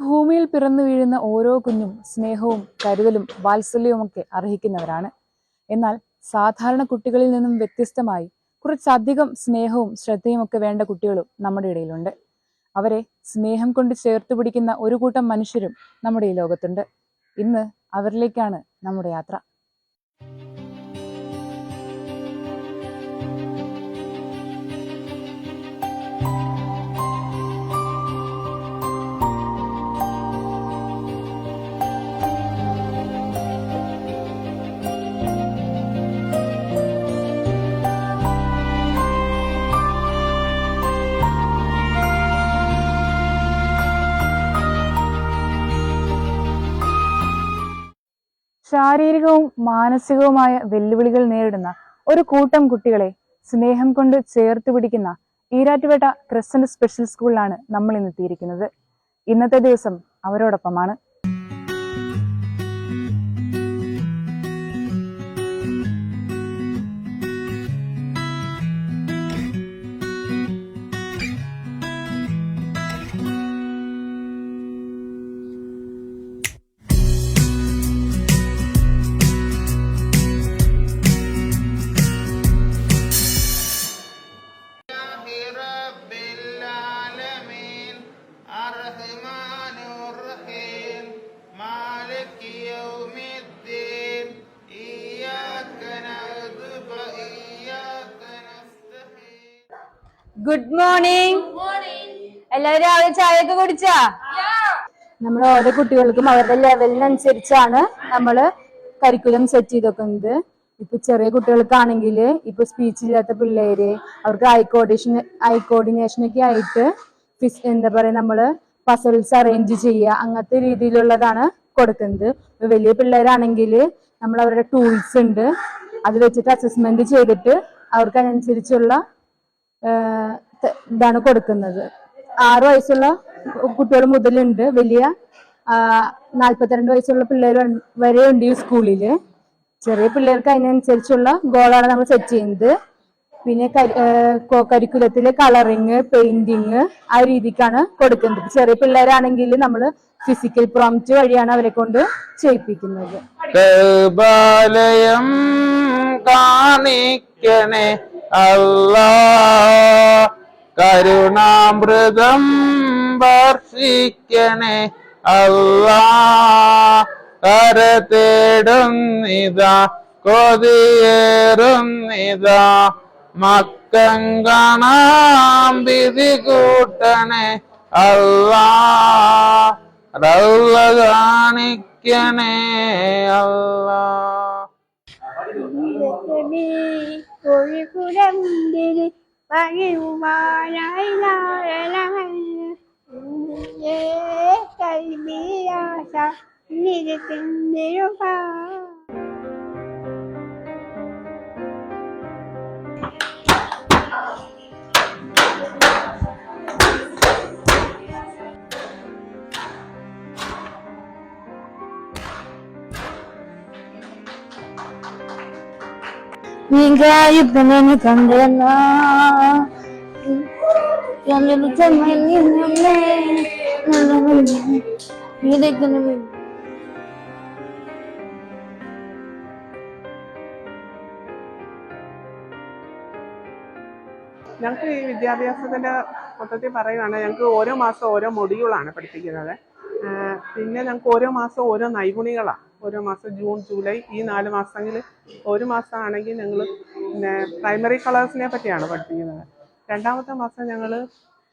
ഭൂമിയിൽ പിറന്നു വീഴുന്ന ഓരോ കുഞ്ഞും സ്നേഹവും കരുതലും വാത്സല്യവുമൊക്കെ അർഹിക്കുന്നവരാണ്. എന്നാൽ സാധാരണ കുട്ടികളിൽ നിന്നും വ്യത്യസ്തമായി കുറച്ചധികം സ്നേഹവും ശ്രദ്ധയും ഒക്കെ വേണ്ട കുട്ടികളും നമ്മുടെ ഇടയിലുണ്ട്. അവരെ സ്നേഹം കൊണ്ട് ചേർത്ത് പിടിക്കുന്ന ഒരു കൂട്ടം മനുഷ്യരും നമ്മുടെ ഈ ലോകത്തുണ്ട്. ഇന്ന് അവരിലേക്കാണ് നമ്മുടെ യാത്ര. ശാരീരികവും മാനസികവുമായ വെല്ലുവിളികൾ നേരിടുന്ന ഒരു കൂട്ടം കുട്ടികളെ സ്നേഹം കൊണ്ട് ചേർത്ത് പിടിക്കുന്ന ഈരാറ്റുപേട്ട ക്രിസ്ത്യൻ സ്പെഷ്യൽ സ്കൂളിലാണ് നമ്മൾ ഇന്ന് എത്തിയിരിക്കുന്നത് ഇന്നത്തെ ദിവസം അവരോടൊപ്പമാണ്. ഗുഡ് മോർണിംഗ് എല്ലാവരും രാവിലെ ചായയൊക്കെ കുടിച്ചാ? നമ്മൾ ഓരോ കുട്ടികൾക്കും അവരുടെ ലെവലിനനുസരിച്ചാണ് നമ്മൾ കരിക്കുലം സെറ്റ് ചെയ്ത് വെക്കുന്നത് ഇപ്പൊ ചെറിയ കുട്ടികൾക്കാണെങ്കിൽ ഇപ്പൊ സ്പീച്ച് ഇല്ലാത്ത പിള്ളേര് അവർക്ക് ഐ കോർഡിനേഷൻ ഐ കോർഡിനേഷൻ ഒക്കെ ആയിട്ട് എന്താ പറയാ നമ്മൾ പസൽസ് അറേഞ്ച് ചെയ്യുക അങ്ങനത്തെ രീതിയിലുള്ളതാണ് കൊടുക്കുന്നത്. വലിയ പിള്ളേരാണെങ്കിൽ നമ്മൾ അവരുടെ ടൂൾസ് ഉണ്ട്. അത് വെച്ചിട്ട് അസസ്മെന്റ് ചെയ്തിട്ട് അവർക്ക് അതിനനുസരിച്ചുള്ള ഏഹ് ത- ഇതാണ് കൊടുക്കുന്നത്. ആറു വയസ്സുള്ള കുട്ടികൾ മുതലുണ്ട് വലിയ. ആ, നാല്പത്തിരണ്ട് വയസ്സുള്ള പിള്ളേർ വരെ ഉണ്ട് ഈ സ്കൂളിൽ ചെറിയ പിള്ളേർക്ക് അതിനനുസരിച്ചുള്ള ഗോളാണ് നമ്മൾ സെറ്റ് ചെയ്യുന്നത്. പിന്നെ കരിക്കുലത്തിലെ കളറിങ് പെയിന്റിങ് ആ രീതിക്കാണ് കൊടുക്കുന്നത്. ചെറിയ പിള്ളേരാണെങ്കിൽ നമ്മൾ ഫിസിക്കൽ പ്രോംപ്റ്റ് വഴിയാണ് അവരെ കൊണ്ട് ചെയ്യിപ്പിക്കുന്നത്. കാണിക്കണേ. അല്ലാ കരുണാമൃതം വർഷിക്കണേ. അല്ലാ കര തേടുന്നിതാ കൊതിയേറുന്നിതാ. മക്കം കാണാം വിധി കൂട്ടണേ. അല്ലാ റൗള കാണിക്കണേ. അല്ലാ കോഴിക്കുരമ്പിരി പറയുവാനായി കൈബിയാസ നിരത്തിരുക ഇതൊക്കെ ഞങ്ങൾക്ക് ഈ വിദ്യാഭ്യാസത്തിന്റെ മൊത്തത്തിൽ പറയുകയാണെങ്കിൽ ഞങ്ങൾക്ക് ഓരോ മാസം ഓരോ മൊഡ്യൂളാണ് പഠിപ്പിക്കുന്നത്. പിന്നെ ഞങ്ങൾക്ക് ഓരോ മാസം ഓരോ നൈപുണികളാണ് ഓരോ മാസം ജൂൺ ജൂലൈ ഈ നാല് മാസങ്ങളിൽ ഒരു മാസമാണെങ്കിൽ ഞങ്ങൾ പിന്നെ പ്രൈമറി കളേഴ്സിനെ പറ്റിയാണ് പഠിപ്പിക്കുന്നത്. രണ്ടാമത്തെ മാസം ഞങ്ങൾ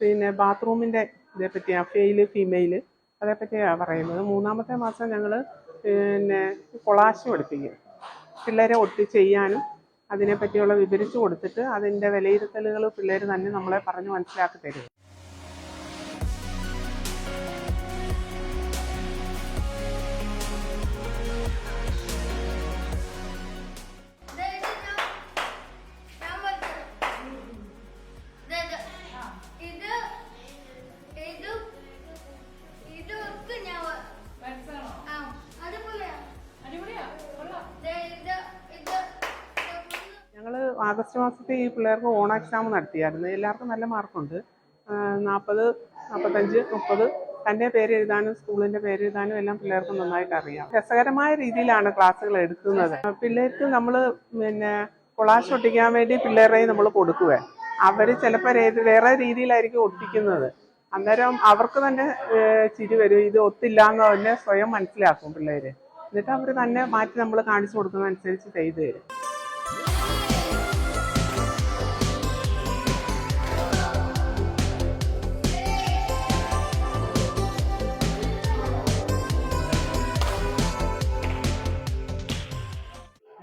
പിന്നെ ബാത്റൂമിന്റെ ഇതേ പറ്റിയാണ് ഫെയിൽ ഫീമെയിൽ അതേപ്പറ്റിയാണ് പറയുന്നത്. മൂന്നാമത്തെ മാസം ഞങ്ങൾ പിന്നെ കൊളാശ് പഠിപ്പിക്കും. പിള്ളേരെ ഒട്ടി ചെയ്യാനും അതിനെപ്പറ്റിയുള്ള വിവരിച്ചു കൊടുത്തിട്ട് അതിന്റെ വിലയിരുത്തലുകൾ പിള്ളേർ തന്നെ നമ്മളെ പറഞ്ഞ് മനസ്സിലാക്കി തരും. ആഗസ്റ്റ് മാസത്തിൽ ഈ പിള്ളേർക്ക് ഓണ എക്സാം നടത്തിയായിരുന്നു. എല്ലാവർക്കും നല്ല മാർക്കുണ്ട് നാൽപ്പത് നാൽപ്പത്തഞ്ച് മുപ്പത്. തന്റെ പേര് എഴുതാനും സ്കൂളിന്റെ പേര് എഴുതാനും എല്ലാം പിള്ളേർക്ക് നന്നായിട്ട് അറിയാം. രസകരമായ രീതിയിലാണ് ക്ലാസ്സുകൾ എടുക്കുന്നത്. പിള്ളേർക്ക് നമ്മൾ പിന്നെ കൊളാഷ് ഒട്ടിക്കാൻ വേണ്ടി പിള്ളേരെ നമ്മൾ കൊടുക്കുക അവർ ചിലപ്പോൾ വേറെ രീതിയിലായിരിക്കും ഒട്ടിക്കുന്നത്. അന്നേരം അവർക്ക് തന്നെ ചിരി വരും. ഇത് ഒത്തില്ല എന്ന് തന്നെ സ്വയം മനസ്സിലാക്കും പിള്ളേര്. എന്നിട്ട് അവർ തന്നെ മാറ്റി നമ്മൾ കാണിച്ചു കൊടുക്കുന്നതനുസരിച്ച് ചെയ്തു തരും.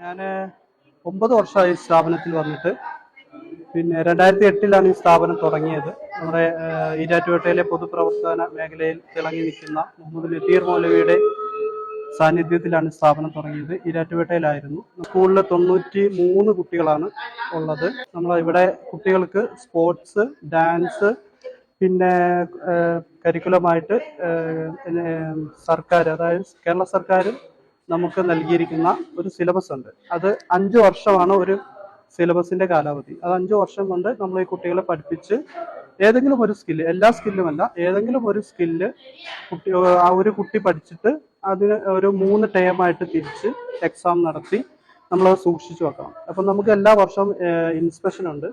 ഞാൻ ഒമ്പത് വർഷമായി സ്ഥാപനത്തിൽ വന്നിട്ട്. പിന്നെ രണ്ടായിരത്തി എട്ടിലാണ് ഈ സ്ഥാപനം തുടങ്ങിയത്. നമ്മുടെ ഈരാറ്റുപേട്ടയിലെ പൊതുപ്രവർത്തന മേഖലയിൽ തിളങ്ങി നിൽക്കുന്ന മുഹമ്മദ് ലത്തീർ മൗലവിയുടെ സാന്നിധ്യത്തിലാണ് സ്ഥാപനം തുടങ്ങിയത്. ഈരാറ്റുപേട്ടയിലായിരുന്നു. സ്കൂളിൽ തൊണ്ണൂറ്റി മൂന്ന് കുട്ടികളാണ് ഉള്ളത്. നമ്മൾ ഇവിടെ കുട്ടികൾക്ക് സ്പോർട്സ് ഡാൻസ് പിന്നെ കരിക്കുലമായിട്ട് സർക്കാർ അതായത് കേരള സർക്കാർ നമുക്ക് നൽകിയിരിക്കുന്ന ഒരു സിലബസ് ഉണ്ട്. അത് അഞ്ച് വർഷമാണ് ഒരു സിലബസിന്റെ കാലാവധി. അത് അഞ്ച് വർഷം കൊണ്ട് നമ്മൾ ഈ കുട്ടികളെ പഠിപ്പിച്ച് ഏതെങ്കിലും ഒരു സ്കില്ല് എല്ലാ സ്കില്ലുമല്ല ഏതെങ്കിലും ഒരു സ്കില്ല് കുട്ടി ആ ഒരു കുട്ടി പഠിച്ചിട്ട് അതിന് ഒരു മൂന്ന് ടേമായിട്ട് തിരിച്ച് എക്സാം നടത്തി നമ്മൾ സൂക്ഷിച്ചു വെക്കണം. അപ്പം നമുക്ക് എല്ലാ വർഷവും ഇൻസ്പെക്ഷൻ ഉണ്ട്.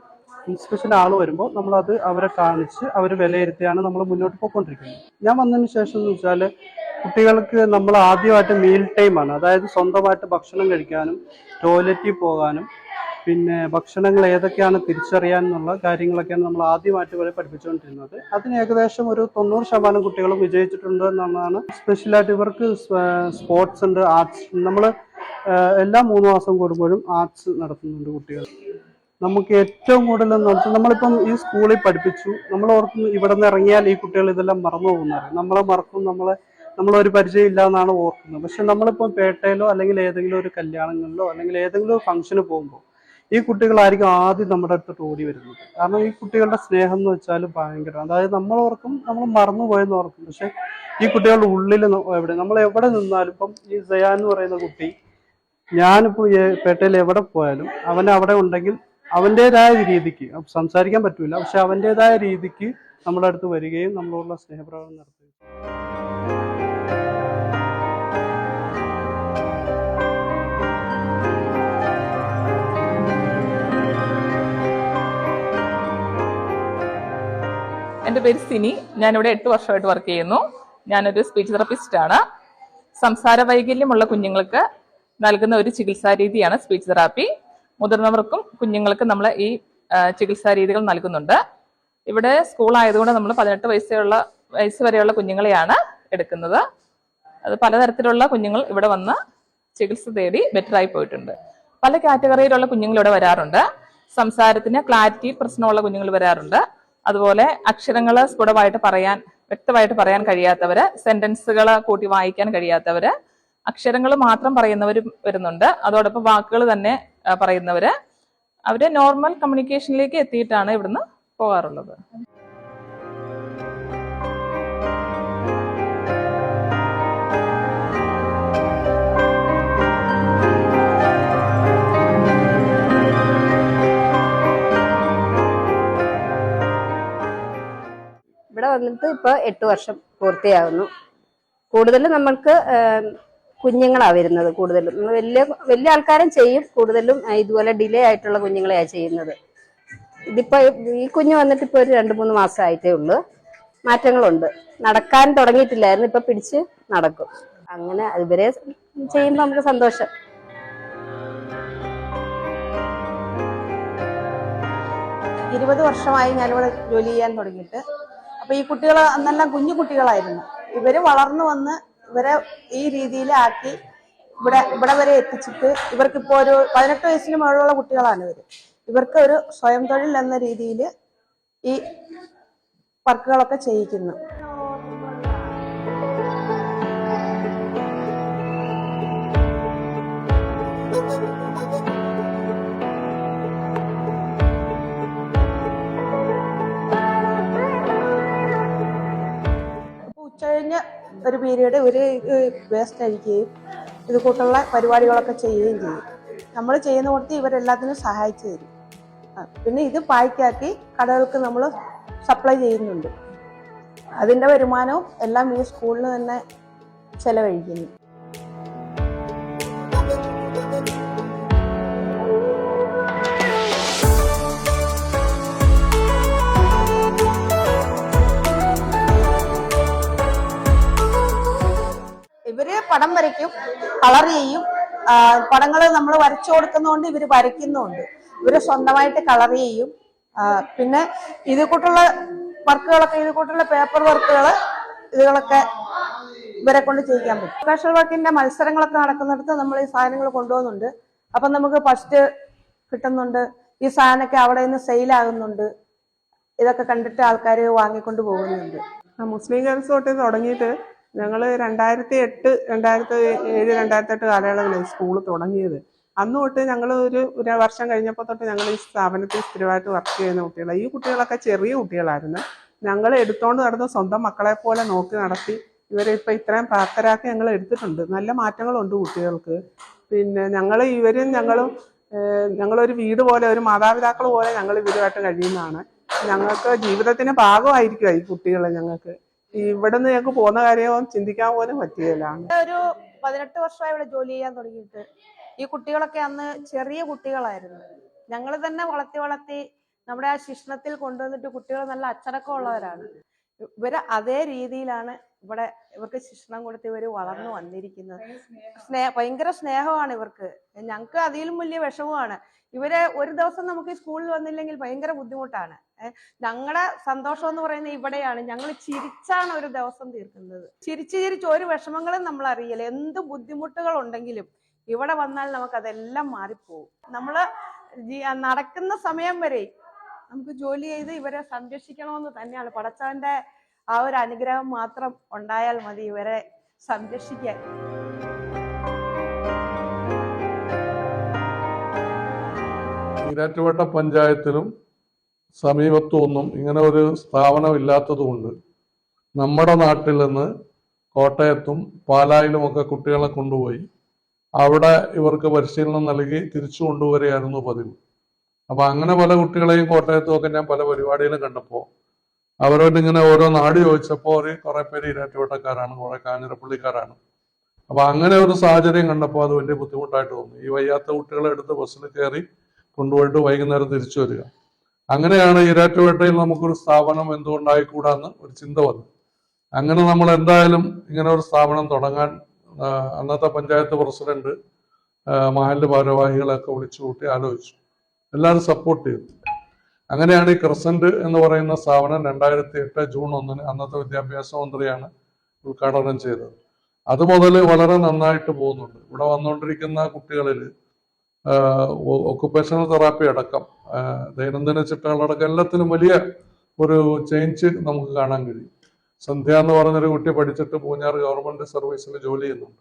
ഇൻസ്പെക്ഷൻ ആൾ വരുമ്പോൾ നമ്മളത് അവരെ കാണിച്ച് അവർ വിലയിരുത്തിയാണ് നമ്മൾ മുന്നോട്ട് പോയിക്കൊണ്ടിരിക്കുന്നത്. ഞാൻ വന്നതിന് ശേഷം എന്ന് വെച്ചാൽ കുട്ടികൾക്ക് നമ്മൾ ആദ്യമായിട്ട് മീൽ ടൈമാണ് അതായത് സ്വന്തമായിട്ട് ഭക്ഷണം കഴിക്കാനും ടോയ്ലറ്റിൽ പോകാനും പിന്നെ ഭക്ഷണങ്ങൾ ഏതൊക്കെയാണ് തിരിച്ചറിയാനുള്ള കാര്യങ്ങളൊക്കെയാണ് നമ്മൾ ആദ്യമായിട്ട് വരെ പഠിപ്പിച്ചുകൊണ്ടിരുന്നത്. അതിന് ഏകദേശം ഒരു തൊണ്ണൂറ് ശതമാനം കുട്ടികളും വിജയിച്ചിട്ടുണ്ട് എന്നാണ് സ്പെഷ്യലായിട്ട് ഇവർക്ക് സ്പോർട്സ് ഉണ്ട് ആർട്സ് നമ്മൾ എല്ലാ മൂന്ന് മാസം കൂടുമ്പോഴും ആർട്സ് നടത്തുന്നുണ്ട് കുട്ടികൾ. നമുക്ക് ഏറ്റവും കൂടുതൽ നമ്മളിപ്പം ഈ സ്കൂളിൽ പഠിപ്പിച്ചു. നമ്മൾ ഓർക്കും ഇവിടെ നിന്ന് ഇറങ്ങിയാൽ ഈ കുട്ടികൾ ഇതെല്ലാം മറന്നു പോകുന്നത് നമ്മളെ മറക്കും നമ്മളെ നമ്മളൊരു പരിചയം ഇല്ല എന്നാണ് ഓർക്കുന്നത്. പക്ഷെ നമ്മളിപ്പം പേട്ടയിലോ അല്ലെങ്കിൽ ഏതെങ്കിലും ഒരു കല്യാണങ്ങളിലോ അല്ലെങ്കിൽ ഏതെങ്കിലും ഒരു ഫംഗ്ഷന് പോകുമ്പോൾ ഈ കുട്ടികളായിരിക്കും ആദ്യം നമ്മുടെ അടുത്തോട്ട് ഓടി വരുന്നത്. കാരണം ഈ കുട്ടികളുടെ സ്നേഹം എന്ന് വെച്ചാൽ ഭയങ്കര അതായത് നമ്മൾ ഓർക്കും നമ്മൾ മറന്നു പോയെന്ന് ഓർക്കും. പക്ഷെ ഈ കുട്ടികളുടെ ഉള്ളിൽ എവിടെ നമ്മൾ എവിടെ നിന്നാലും ഇപ്പം ഈ സയാൻ എന്ന് പറയുന്ന കുട്ടി ഞാനിപ്പോൾ പേട്ടയിൽ എവിടെ പോയാലും അവൻ അവിടെ ഉണ്ടെങ്കിൽ അവന്റെതായ രീതിക്ക് സംസാരിക്കാൻ പറ്റൂല പക്ഷെ അവന്റെതായ രീതിക്ക് നമ്മുടെ അടുത്ത് വരികയും നമ്മളോടുള്ള സ്നേഹപ്രകടനം നടത്തുകയും എന്റെ പേര് സിനി. ഞാനിവിടെ എട്ട് വർഷമായിട്ട് വർക്ക് ചെയ്യുന്നു. ഞാനൊരു സ്പീച്ച് തെറാപ്പിസ്റ്റ് ആണ്. സംസാര വൈകല്യമുള്ള കുഞ്ഞുങ്ങൾക്ക് നൽകുന്ന ഒരു ചികിത്സാ രീതിയാണ് സ്പീച്ച് തെറാപ്പി മുതിർന്നവർക്കും കുഞ്ഞുങ്ങൾക്കും നമ്മൾ ഈ ചികിത്സാ രീതികൾ നൽകുന്നുണ്ട്. ഇവിടെ സ്കൂൾ ആയതുകൊണ്ട് നമ്മൾ പതിനെട്ട് വയസ്സുള്ള വയസ്സ് വരെയുള്ള കുഞ്ഞുങ്ങളെയാണ് എടുക്കുന്നത്. അത് പലതരത്തിലുള്ള കുഞ്ഞുങ്ങൾ ഇവിടെ വന്ന് ചികിത്സ തേടി ബെറ്റർ ആയി പോയിട്ടുണ്ട്. പല കാറ്റഗറിയിലുള്ള കുഞ്ഞുങ്ങൾ ഇവിടെ വരാറുണ്ട്. സംസാരത്തിന് ക്ലാരിറ്റി പ്രശ്നമുള്ള കുഞ്ഞുങ്ങൾ വരാറുണ്ട്. അതുപോലെ അക്ഷരങ്ങൾ സ്ഫുടമായിട്ട് പറയാൻ വ്യക്തമായിട്ട് പറയാൻ കഴിയാത്തവര് സെന്റൻസുകൾ കൂട്ടി വായിക്കാൻ കഴിയാത്തവര് അക്ഷരങ്ങൾ മാത്രം പറയുന്നവരും വരുന്നുണ്ട്. അതോടൊപ്പം വാക്കുകൾ തന്നെ പറയുന്നവര് അവർ നോർമൽ കമ്മ്യൂണിക്കേഷനിലേക്ക് എത്തിയിട്ടാണ് ഇവിടുന്ന് പോകാറുള്ളത്. ഇവിടെ വന്നിട്ട് ഇപ്പൊ എട്ട് വർഷം പൂർത്തിയാകുന്നു കൂടുതലും നമ്മൾക്ക് കുഞ്ഞുങ്ങളാണ് വരുന്നത് കൂടുതലും. വലിയ വലിയ ആൾക്കാരും ചെയ്യും. കൂടുതലും ഇതുപോലെ ഡിലേ ആയിട്ടുള്ള കുഞ്ഞുങ്ങളെയാണ് ചെയ്യുന്നത്. ഇതിപ്പോ ഈ കുഞ്ഞ് വന്നിട്ട് ഇപ്പൊ ഒരു രണ്ട് മൂന്ന് മാസമായിട്ടേ ഉള്ളൂ. മാറ്റങ്ങളുണ്ട്. നടക്കാൻ തുടങ്ങിയിട്ടില്ലായിരുന്നു. ഇപ്പൊ പിടിച്ച് നടക്കും. അങ്ങനെ ഇവരെ ചെയ്യുമ്പോൾ നമുക്ക് സന്തോഷം. ഇരുപത് വർഷമായി ഞാനിവിടെ ജോലി ചെയ്യാൻ തുടങ്ങിയിട്ട്. അപ്പൊ ഈ കുട്ടികൾ അന്നെല്ലാം കുഞ്ഞു കുട്ടികളായിരുന്നു. ഇവർ വളർന്നു വന്ന് ഇവരെ ഈ രീതിയിലാക്കി ഇവിടെ ഇവിടെ വരെ എത്തിച്ചിട്ട് ഇവർക്കിപ്പോ ഒരു പതിനെട്ട് വയസ്സിന് മുകളിലുള്ള കുട്ടികളാണ് ഇവർ. ഇവർക്ക് ഒരു സ്വയം തൊഴിൽ എന്ന രീതിയിൽ ഈ വർക്കുകളൊക്കെ ചെയ്യിക്കുന്നു. ഉച്ചകഴിഞ്ഞ് ഒരു പീരീഡ് ഒരു വേസ്റ്റ് അഴിക്കുകയും ഇത് കൂട്ടുള്ള പരിപാടികളൊക്കെ ചെയ്യുകയും ചെയ്യും. നമ്മൾ ചെയ്യുന്ന കൊടുത്ത് ഇവരെല്ലാത്തിനും സഹായിച്ചു തരും. പിന്നെ ഇത് പായ്ക്കാക്കി കടകൾക്ക് നമ്മൾ സപ്ലൈ ചെയ്യുന്നുണ്ട്. അതിന്റെ വരുമാനവും എല്ലാം ഈ സ്കൂളിന് തന്നെ ചെലവഴിക്കുന്നു. പടം വരയ്ക്കും കളർ ചെയ്യും. പടങ്ങൾ നമ്മൾ വരച്ചു കൊടുക്കുന്നതുകൊണ്ട് ഇവർ വരയ്ക്കുന്നുണ്ട്. ഇവർ സ്വന്തമായിട്ട് കളർ ചെയ്യും. പിന്നെ ഇത് കൂട്ടുള്ള വർക്കുകളൊക്കെ ഇത് കൂട്ടുള്ള പേപ്പർ വർക്കുകൾ ഇതുകളൊക്കെ ഇവരെ കൊണ്ട് ചെയ്യിക്കാൻ പറ്റും. സ്പെഷ്യൽ വർക്കിന്റെ മത്സരങ്ങളൊക്കെ നടക്കുന്നിടത്ത് നമ്മൾ ഈ സാധനങ്ങൾ കൊണ്ടുപോകുന്നുണ്ട്. അപ്പം നമുക്ക് ഫസ്റ്റ് കിട്ടുന്നുണ്ട്. ഈ സാധനമൊക്കെ അവിടെ നിന്ന് സെയിലാകുന്നുണ്ട് ഇതൊക്കെ കണ്ടിട്ട് ആൾക്കാർ വാങ്ങിക്കൊണ്ട് പോകുന്നുണ്ട്. മുസ്ലിം ഗേൾസ് തൊട്ട് തുടങ്ങിയിട്ട് ഞങ്ങൾ രണ്ടായിരത്തി എട്ട് രണ്ടായിരത്തി ഏഴ് രണ്ടായിരത്തി എട്ട് കാലയളവിലാണ് സ്കൂൾ തുടങ്ങിയത്. അന്ന് തൊട്ട് ഞങ്ങൾ ഒരു ഒരു വർഷം കഴിഞ്ഞപ്പോൾ തൊട്ട് ഞങ്ങൾ ഈ സ്ഥാപനത്തിൽ സ്ഥിരമായിട്ട് വർക്ക് ചെയ്യുന്ന കുട്ടികളാണ് ഈ കുട്ടികളൊക്കെ ചെറിയ കുട്ടികളായിരുന്നു. ഞങ്ങൾ എടുത്തോണ്ട് നടന്ന് സ്വന്തം മക്കളെ പോലെ നോക്കി നടത്തി ഇവരെ ഇപ്പം ഇത്രയും പ്രാപ്തരാക്കി ഞങ്ങൾ എടുത്തിട്ടുണ്ട്. നല്ല മാറ്റങ്ങളുണ്ട് കുട്ടികൾക്ക്. പിന്നെ ഞങ്ങൾ ഇവരും ഞങ്ങളും ഞങ്ങളൊരു വീട് പോലെ ഒരു മാതാപിതാക്കൾ പോലെ ഞങ്ങൾ ഇവരുമായിട്ട് കഴിയുന്നതാണ്. ഞങ്ങൾക്ക് ജീവിതത്തിന് ഭാഗമായിരിക്കും ഈ ഞങ്ങൾക്ക്. ഇവിടെ നിന്ന് ഞങ്ങൾക്ക് പോകുന്ന കാര്യം ചിന്തിക്കാൻ പോലും പറ്റിയില്ല ഒരു പതിനെട്ട് വർഷമായി ഇവിടെ ജോലി ചെയ്യാൻ തുടങ്ങിയിട്ട്. ഈ കുട്ടികളൊക്കെ അന്ന് ചെറിയ കുട്ടികളായിരുന്നു. ഞങ്ങൾ തന്നെ വളർത്തി വളർത്തി നമ്മുടെ ആ ശിക്ഷണത്തിൽ കൊണ്ടുവന്നിട്ട് കുട്ടികൾ നല്ല അച്ചടക്കം ഉള്ളവരാണ് ഇവർ അതേ രീതിയിലാണ് ഇവിടെ ഇവർക്ക് ശിക്ഷണം കൊടുത്ത് ഇവർ വളർന്നു വന്നിരിക്കുന്നത്. സ്നേഹ. ഭയങ്കര സ്നേഹമാണ് ഇവർക്ക്. ഞങ്ങൾക്ക് അതിലും വലിയ വിഷമമാണ്. ഇവരെ ഒരു ദിവസം നമുക്ക് ഈ സ്കൂളിൽ വന്നില്ലെങ്കിൽ ഭയങ്കര ബുദ്ധിമുട്ടാണ്. ഞങ്ങളുടെ സന്തോഷം എന്ന് പറയുന്നത് ഇവിടെയാണ്. ഞങ്ങൾ ചിരിച്ചാണ് ഒരു ദിവസം തീർക്കുന്നത്. ചിരിച്ച് ചിരിച്ച് ഒരു വിഷമങ്ങളും നമ്മൾ അറിയില്ല. എന്ത് ബുദ്ധിമുട്ടുകൾ ഉണ്ടെങ്കിലും ഇവിടെ വന്നാൽ നമുക്ക് അതെല്ലാം മാറിപ്പോവും. നമ്മൾ നടക്കുന്ന സമയം വരെ നമുക്ക് ജോലി ചെയ്ത് ഇവരെ സംരക്ഷിക്കണമെന്ന് തന്നെയാണ്. പടച്ചവന്റെ ആ ഒരു അനുഗ്രഹം മാത്രം ഉണ്ടായാൽ മതി ഇവരെ സംരക്ഷിക്കാൻ. ഈരാറ്റുപേട്ട പഞ്ചായത്തിലും സമീപത്തുമൊന്നും ഇങ്ങനെ ഒരു സ്ഥാപനം ഇല്ലാത്തതുകൊണ്ട് നമ്മുടെ നാട്ടിൽ നിന്ന് കോട്ടയത്തും പാലായിലുമൊക്കെ കുട്ടികളെ കൊണ്ടുപോയി അവിടെ ഇവർക്ക് പരിശീലനം നൽകി തിരിച്ചു കൊണ്ടുവരികയായിരുന്നു പതിവ്. അപ്പൊ അങ്ങനെ പല കുട്ടികളെയും കോട്ടയത്തും ഒക്കെ ഞാൻ പല പരിപാടിയിലും കണ്ടപ്പോൾ അവരോട് ഇങ്ങനെ ഓരോ നാട് ചോദിച്ചപ്പോൾ അവർ കുറെ പേര് ഇരാറ്റുവട്ടക്കാരാണ് കുറെ കാഞ്ഞിരപ്പള്ളിക്കാരാണ് അപ്പൊ അങ്ങനെ ഒരു സാഹചര്യം കണ്ടപ്പോൾ അത് വലിയ ബുദ്ധിമുട്ടായിട്ട് തോന്നി. ഈ വയ്യാത്ത കുട്ടികളെ എടുത്ത് ബസ്സിൽ കയറി കൊണ്ടുപോയിട്ട് വൈകുന്നേരം തിരിച്ചു വരിക. അങ്ങനെയാണ് ഇരാറ്റുപേട്ടയിൽ നമുക്കൊരു സ്ഥാപനം എന്തുകൊണ്ടായിക്കൂടാന്ന് ഒരു ചിന്ത വന്നു അങ്ങനെ നമ്മൾ എന്തായാലും ഇങ്ങനെ ഒരു സ്ഥാപനം തുടങ്ങാൻ അന്നത്തെ പഞ്ചായത്ത് പ്രസിഡന്റ് മഹലിന്റെ ഭാരവാഹികളെയൊക്കെ വിളിച്ചു കൂട്ടി ആലോചിച്ചു. എല്ലാവരും സപ്പോർട്ട് ചെയ്തു. അങ്ങനെയാണ് ഈ ക്രസന്റ് എന്ന് പറയുന്ന സ്ഥാപനം രണ്ടായിരത്തി എട്ട് ജൂൺ ഒന്നിന് അന്നത്തെ വിദ്യാഭ്യാസ മന്ത്രിയാണ് ഉദ്ഘാടനം ചെയ്തത്. അത് മുതൽ വളരെ നന്നായിട്ട് പോകുന്നുണ്ട്. ഇവിടെ വന്നുകൊണ്ടിരിക്കുന്ന കുട്ടികളിൽ ഒക്കുപേഷണൽ തെറാപ്പി അടക്കം ദൈനംദിന ചിട്ടകളടക്കം എല്ലാത്തിലും വലിയ ഒരു ചേഞ്ച് നമുക്ക് കാണാൻ കഴിയും. സന്ധ്യ എന്ന് പറഞ്ഞൊരു കുട്ടി പഠിച്ചിട്ട് പൂഞ്ഞാർ ഗവൺമെന്റ് സർവീസിൽ ജോലി ചെയ്യുന്നുണ്ട്.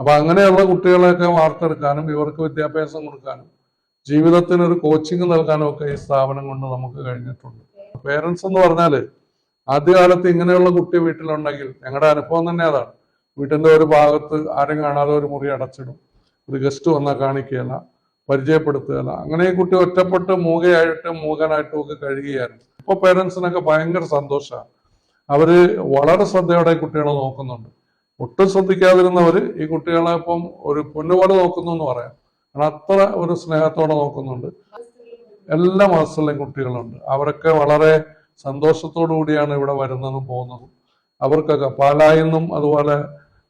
അപ്പൊ അങ്ങനെയുള്ള കുട്ടികളെയൊക്കെ വാർത്തെടുക്കാനും ഇവർക്ക് വിദ്യാഭ്യാസം കൊടുക്കാനും ജീവിതത്തിന് ഒരു കോച്ചിങ് നൽകാനും ഒക്കെ ഈ സ്ഥാപനം കൊണ്ട് നമുക്ക് കഴിഞ്ഞിട്ടുണ്ട്. പേരൻസ് എന്ന് പറഞ്ഞാൽ ആദ്യകാലത്ത് ഇങ്ങനെയുള്ള കുട്ടി വീട്ടിലുണ്ടെങ്കിൽ ഞങ്ങളുടെ അനുഭവം തന്നെ അതാണ്. വീട്ടിന്റെ ഒരു ഭാഗത്ത് ആരും കാണാതെ ഒരു മുറി അടച്ചിടും. ഒരു ഗസ്റ്റ് വന്നാൽ കാണിക്കുകയില്ല പരിചയപ്പെടുത്തുകയില്ല അങ്ങനെ ഈ കുട്ടി ഒറ്റപ്പെട്ട് മൂകയായിട്ട് മൂകനായിട്ടും ഒക്കെ കഴിയുകയായിരുന്നു. ഇപ്പൊ പേരൻസിനൊക്കെ ഭയങ്കര സന്തോഷമാണ് അവർ വളരെ ശ്രദ്ധയോടെ കുട്ടികളെ നോക്കുന്നുണ്ട്. ഒട്ടും ശ്രദ്ധിക്കാതിരുന്നവര് ഈ കുട്ടികളെ ഇപ്പം ഒരു പൊന്നുപോലെ നോക്കുന്നു എന്ന് പറയാം. അത്ര ഒരു സ്നേഹത്തോടെ നോക്കുന്നുണ്ട്. എല്ലാ മതസ്ഥരിലെയും കുട്ടികളുണ്ട്. അവരൊക്കെ വളരെ സന്തോഷത്തോടു കൂടിയാണ് ഇവിടെ വരുന്നതും പോകുന്നതും. അവർക്കൊക്കെ പാലായിൽ നിന്നും അതുപോലെ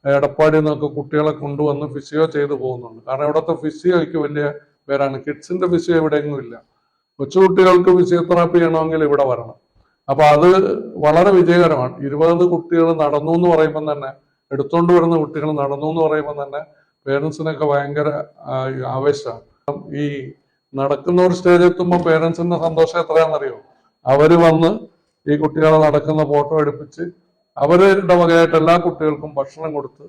എടപ്പാടിയിൽ നിന്നൊക്കെ കുട്ടികളെ കൊണ്ടുവന്ന് ഫിസിയോ ചെയ്ത് പോകുന്നുണ്ട്. കാരണം ഇവിടുത്തെ ഫിസിയോയ്ക്ക് വലിയ പേരാണ്. കിഡ്സിന്റെ ഫിസിയോ എങ്ങും ഇല്ല. കൊച്ചുകുട്ടികൾക്ക് ഫിസിയോതെറാപ്പി ചെയ്യണമെങ്കിൽ ഇവിടെ വരണം. അപ്പൊ അത് വളരെ വിജയകരമാണ്. ഇരുപത് കുട്ടികൾ നടന്നു എന്ന് പറയുമ്പോൾ തന്നെ എടുത്തോണ്ട് വരുന്ന കുട്ടികൾ നടന്നു എന്ന് പറയുമ്പോൾ തന്നെ പേരൻസിനൊക്കെ ഭയങ്കര ആവേശമാണ്. ഈ നടക്കുന്ന ഒരു സ്റ്റേജ് എത്തുമ്പോൾ പേരൻസിന്റെ സന്തോഷം എത്രയാണെന്നറിയോ? അവർ വന്ന് ഈ കുട്ടികളെ നടക്കുന്ന ഫോട്ടോ എടുപ്പിച്ച് അവരുടെ വകയായിട്ട് എല്ലാ കുട്ടികൾക്കും ഭക്ഷണം കൊടുത്ത്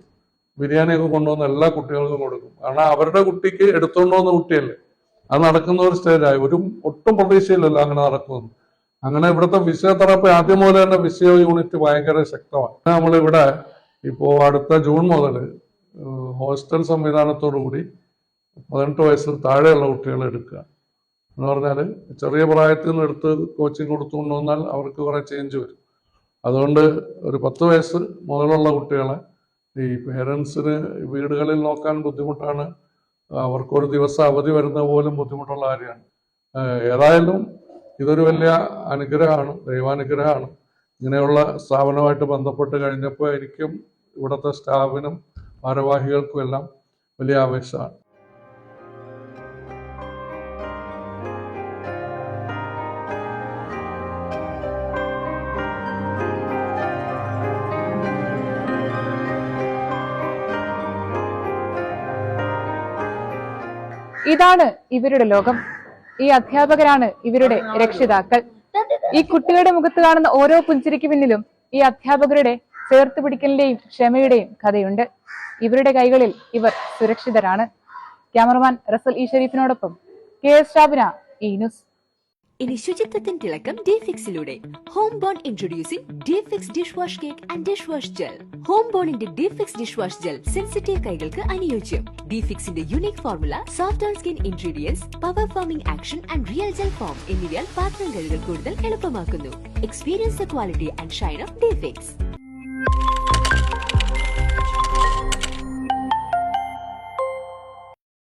ബിരിയാണിയൊക്കെ കൊണ്ടുവന്ന് എല്ലാ കുട്ടികൾക്കും കൊടുക്കും. കാരണം അവരുടെ കുട്ടിക്ക് എടുത്തോണ്ട് വന്ന കുട്ടിയല്ലേ. അത് നടക്കുന്ന ഒരു സ്റ്റേജായി ഒരു ഒട്ടും പ്രതീക്ഷയില്ലല്ലോ അങ്ങനെ നടക്കുമെന്ന്. അങ്ങനെ ഇവിടുത്തെ ഫിസിയോതെറാപ്പി ആദ്യം മുതൽ തന്നെ ഫിസിയോ യൂണിറ്റ് ഭയങ്കര ശക്തമാണ്. നമ്മളിവിടെ ഇപ്പോ അടുത്ത ജൂൺ മുതൽ ഹോസ്റ്റൽ സംവിധാനത്തോടു കൂടി പതിനെട്ട് വയസ്സിൽ താഴെയുള്ള കുട്ടികളെ എടുക്കുക. എന്ന് പറഞ്ഞാൽ ചെറിയ പ്രായത്തിൽ നിന്ന് എടുത്ത് കോച്ചിങ് കൊടുത്തുകൊണ്ട് വന്നാൽ അവർക്ക് കുറേ ചേഞ്ച് വരും. അതുകൊണ്ട് ഒരു പത്ത് വയസ്സ് മുതലുള്ള കുട്ടികളെ ഈ പേരൻസിന് വീടുകളിൽ നോക്കാൻ ബുദ്ധിമുട്ടാണ്. അവർക്കൊരു ദിവസം അവധി വരുന്ന പോലും ബുദ്ധിമുട്ടുള്ള കാര്യമാണ്. ഏതായാലും ഇതൊരു വലിയ അനുഗ്രഹമാണ് ദൈവാനുഗ്രഹമാണ്. ഇങ്ങനെയുള്ള സ്ഥാപനമായിട്ട് ബന്ധപ്പെട്ട് കഴിഞ്ഞപ്പോൾ എനിക്കും ഇവിടുത്തെ സ്റ്റാഫിനും ഭാരവാഹികൾക്കും എല്ലാം വലിയ ആവേശമാണ്. ഇതാണ് ഇവരുടെ ലോകം. ഈ അധ്യാപകരാണ് ഇവരുടെ രക്ഷിതാക്കൾ. ഈ കുട്ടികളുടെ മുഖത്ത് കാണുന്ന ഓരോ പുഞ്ചിരിക്ക് പിന്നിലും ഈ അധ്യാപകരുടെ ചേർത്ത് പിടിക്കലിന്റെയും ക്ഷമയുടെയും കഥയുണ്ട്. ഇവരുടെ കൈകളിൽ ഇവർ സുരക്ഷിതരാണ്. ക്യാമറമാൻ റസൽ ഇ ഷരീഫിനോടൊപ്പം കെ എസ് ഷാബിന ഈ ന്യൂസ്. ഇനി ശുചിത്വത്തിൻ തിളക്കം ഡിഫിക്സിലൂടെ. Home born introducing Difix dish wash cake and dish wash gel. Home ബോണിന്റെ Difix dish wash gel sensitive കൈകൾക്ക് അനുയോജ്യം. ഡിഫിക്സിന്റെ unique formula soft and skin ingredients power foaming action and real gel foam എന്നിവയാൽ പാത്രം കഴുകൽ കൂടുതൽ എളുപ്പമാക്കുന്നു. Experience the quality and shine of Difix. You.